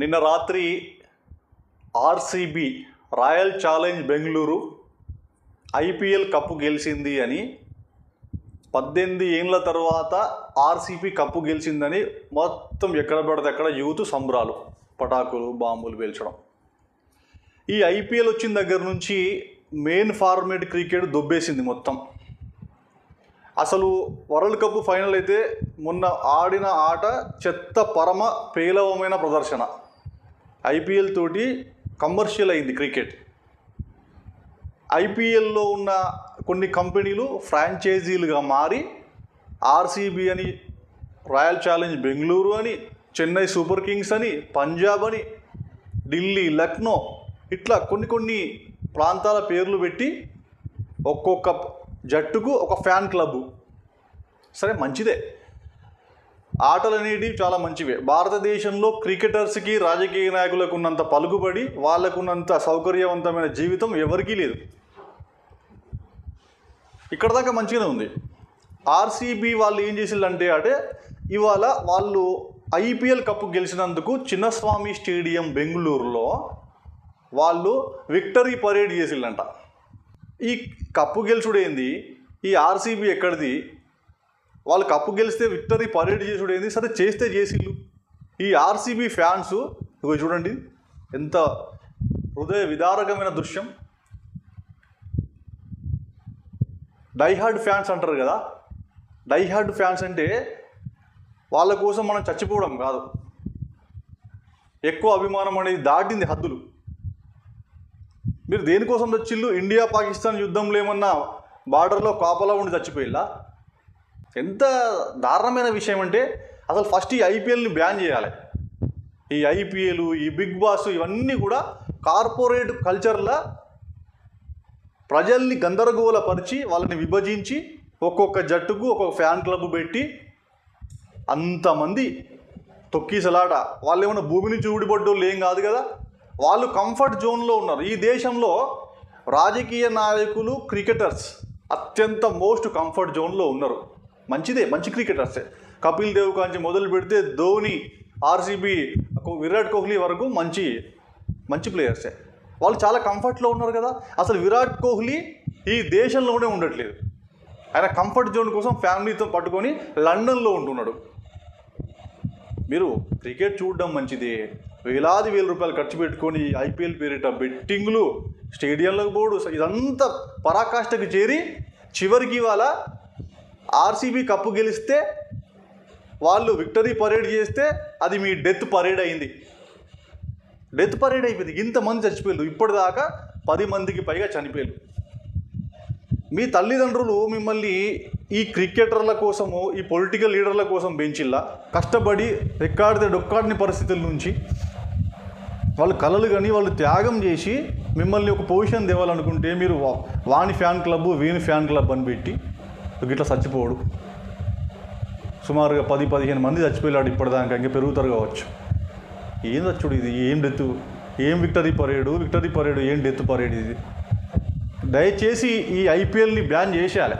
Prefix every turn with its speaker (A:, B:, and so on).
A: నిన్న రాత్రి RCB royal challenge Bengaluru IPL cup గెలిచింది అని పద్దెనిమిది ఏళ్ళ తర్వాత ఆర్సీబీ కప్పు గెలిచిందని మొత్తం ఎక్కడ పడితే అక్కడ యూత్ సంబరాలు పటాకులు బాంబులు పేల్చడం. ఈ ఐపీఎల్ వచ్చిన దగ్గర నుంచి మెయిన్ ఫార్మేట్ క్రికెట్ దొబ్బేసింది మొత్తం. అసలు వరల్డ్ కప్ ఫైనల్ అయితే మొన్న ఆడిన ఆట చెత్త పరమ పేలవమైన ప్రదర్శన. ఐపీఎల్ తోటి కమర్షియల్ అయింది క్రికెట్. ఐపీఎల్లో ఉన్న కొన్ని కంపెనీలు ఫ్రాంచైజీలుగా మారి ఆర్సీబీ అని రాయల్ ఛాలెంజ్ బెంగళూరు అని చెన్నై సూపర్ కింగ్స్ అని పంజాబ్ అని ఢిల్లీ లక్నో ఇట్లా కొన్ని కొన్ని ప్రాంతాల పేర్లు పెట్టి ఒక్కొక్క జట్టుకు ఒక ఫ్యాన్ క్లబ్. సరే మంచిదే. ఆటలు అనేటివి చాలా మంచివే. భారతదేశంలో క్రికెటర్స్కి రాజకీయ నాయకులకు ఉన్నంత పలుకుబడి వాళ్ళకున్నంత సౌకర్యవంతమైన జీవితం ఎవరికీ లేదు. ఇక్కడ దాకా మంచిగానే ఉంది. ఆర్సీబీ వాళ్ళు ఏం చేసిందంటే అంటే ఇవాళ వాళ్ళు ఐపీఎల్ కప్పు గెలిచినందుకు చిన్నస్వామి స్టేడియం బెంగళూరులో వాళ్ళు విక్టరీ పరేడ్ చేసిందంట ఈ కప్పు గెలుచుడేంది? ఈ ఆర్సీబీ ఎక్కడిది? వాళ్ళు కప్పు గెలిస్తే విక్టరీ పరేడ్ చేసుడు ఏంది? సరే చేస్తే చేసిళ్ళు. ఈ ఆర్సీబీ ఫ్యాన్స్ ఇవి చూడండి ఎంత హృదయ విదారకమైన దృశ్యం. డైహార్డ్ ఫ్యాన్స్ అంటారు కదా? డైహార్డ్ ఫ్యాన్స్ అంటే వాళ్ళ కోసం మనం చచ్చిపోవడం కాదు. ఎక్కువ అభిమానం అనేది దాటింది హద్దులు. మీరు దేనికోసం తెచ్చిళ్ళు ఇండియా పాకిస్తాన్ యుద్ధంలో ఏమన్నా బార్డర్లో కాపలా ఉండి చచ్చిపోయిల్లా? ఎంత దారుణమైన విషయం అంటే అసలు ఫస్ట్ ఈ ఐపీఎల్ని బ్యాన్ చేయాలి. ఈ ఐపీఎల్ ఈ బిగ్ బాస్ ఇవన్నీ కూడా కార్పొరేట్ కల్చర్ల ప్రజల్ని గందరగోళపరిచి వాళ్ళని విభజించి ఒక్కొక్క జట్టుకు ఒక్కొక్క ఫ్యాన్ క్లబ్ పెట్టి అంతమంది తొక్కీసలాట. వాళ్ళు ఏమైనా భూమి నుంచి ఊడిపడ్డోళ్ళు ఏం కాదు కదా? వాళ్ళు కంఫర్ట్ జోన్లో ఉన్నారు. ఈ దేశంలో రాజకీయ నాయకులు క్రికెటర్స్ అత్యంత మోస్ట్ కంఫర్ట్ జోన్లో ఉన్నారు. మంచిదే మంచి క్రికెటర్సే కపిల్ దేవ్ కాంచి మొదలు పెడితే ధోని ఆర్సీబీ విరాట్ కోహ్లీ వరకు మంచి మంచి ప్లేయర్సే వాళ్ళు చాలా కంఫర్ట్లో ఉన్నారు కదా. అసలు విరాట్ కోహ్లీ ఈ దేశంలోనే ఉండట్లేదు. ఆయన కంఫర్ట్ జోన్ కోసం ఫ్యామిలీతో పట్టుకొని లండన్లో ఉంటున్నాడు. మీరు క్రికెట్ చూడడం మంచిది. వేలాది వేల రూపాయలు ఖర్చు పెట్టుకొని ఐపీఎల్ పేరిట బెట్టింగ్లు స్టేడియంలకు పోడు ఇదంతా పరాకాష్ఠకు చేరి చివరికి ఇవాళ ఆర్సీబీ కప్పు గెలిస్తే వాళ్ళు విక్టరీ పరేడ్ చేస్తే అది మీ డెత్ పరేడ్ అయింది. డెత్ పరేడ్ అయిపోయింది. ఇంతమంది చచ్చిపోయారు ఇప్పటిదాకా పది మందికి పైగా చనిపోయారు మీ తల్లిదండ్రులు మిమ్మల్ని ఈ క్రికెటర్ల కోసము ఈ పొలిటికల్ లీడర్ల కోసం బెంచిల్లా కష్టపడి రెక్కాడితే డొక్కాడిని పరిస్థితుల నుంచి వాళ్ళు కలలు కానీ వాళ్ళు త్యాగం చేసి మిమ్మల్ని ఒక పొజిషన్ తేవాలనుకుంటే మీరు వా- వాని ఫ్యాన్ క్లబ్ వీని ఫ్యాన్ క్లబ్ అని పెట్టి ఇట్లా చచ్చిపోడు. సుమారుగా పది పదిహేను మంది చచ్చిపోయాడు ఇప్పటిదాకా ఇంకా పెరుగుతారు కావచ్చు. ఏం చచ్చుడు ఇది? ఏం డెత్? ఏం విక్టరీ పరేడు? విక్టరీ పరేడు ఏం డెత్ పరేడ్ ఇది? దయచేసి ఈ ఐపీఎల్ని బ్యాన్ చేసేయాలి.